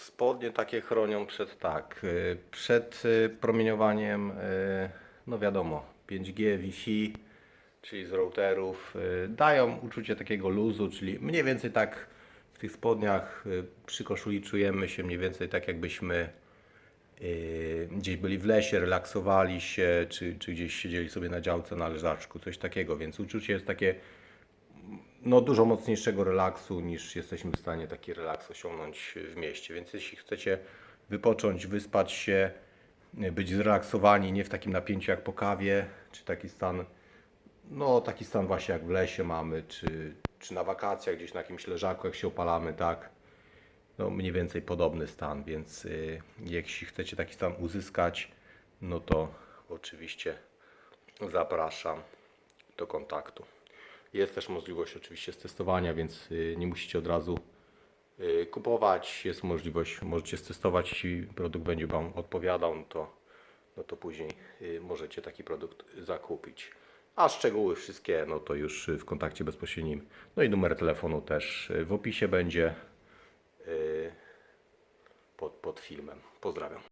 Spodnie takie chronią przed tak, y, przed y, promieniowaniem, y, no wiadomo, 5G, Wi-Fi, czyli z routerów, dają uczucie takiego luzu, czyli mniej więcej tak w tych spodniach przy koszuli czujemy się mniej więcej tak jakbyśmy gdzieś byli w lesie, relaksowali się, czy, czy gdzieś siedzieli sobie na działce na leżaczku, coś takiego, więc uczucie jest takie no, dużo mocniejszego relaksu niż jesteśmy w stanie taki relaks osiągnąć w mieście. Więc jeśli chcecie wypocząć, wyspać się, być zrelaksowani, nie w takim napięciu jak po kawie, czy taki stan, no taki stan właśnie jak w lesie mamy, czy, czy na wakacjach gdzieś na jakimś leżaku, jak się opalamy, tak, no mniej więcej podobny stan, więc y, jeśli chcecie taki stan uzyskać, no to oczywiście zapraszam do kontaktu. Jest też możliwość oczywiście testowania, więc y, nie musicie od razu y, kupować. Jest możliwość, możecie stestować, jeśli produkt będzie Wam odpowiadał, no to, no to później y, możecie taki produkt zakupić. A szczegóły wszystkie, no to już w kontakcie bezpośrednim. No i numer telefonu też w opisie będzie pod, pod filmem. Pozdrawiam.